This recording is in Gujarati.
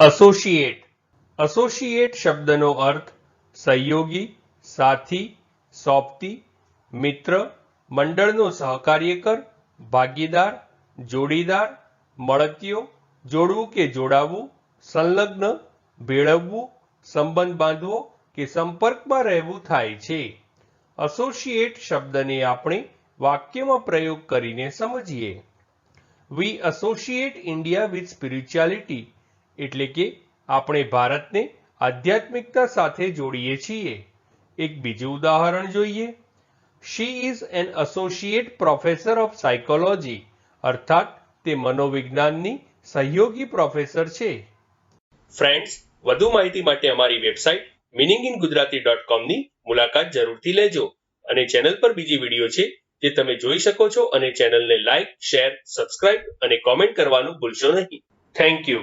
એસોસિએટ એસોસિએટ શબ્દનો અર્થ સહયોગી, સાથી, સોપતી, મિત્ર, મંડળનો સહકાર્યકર, ભાગીદાર, જોડીદાર મળતીઓ જોડવું કે જોડાવવું, સંલગ્ન, ભેળવવું, સંબંધ બાંધવો કે સંપર્કમાં રહેવું થાય છે. એસોસિએટ શબ્દને આપણે વાક્યમાં પ્રયોગ કરીને સમજીએ. We associate India with spirituality એટલે કે આપણે ભારતને આધ્યાત્મિકતા સાથે જોડીએ છીએ. એક બીજું ઉદાહરણ જોઈએ. She is an associate professor of psychology અર્થાત તે મનોવિજ્ઞાનની સહયોગી પ્રોફેસર છે. ફ્રેન્ડ્સ વધુ માહિતી માટે અમારી website meaning in Gujarati dot કોમની મુલાકાત જરૂરથી લેજો અને ચેનલ પર બીજી વીડિયો છે જે તમે જોઈ શકો છો અને ચેનલને લાઇક શેર સબસ્ક્રાઇબ અને કોમેન્ટ કરવાનું ભૂલશો નહીં. Thank you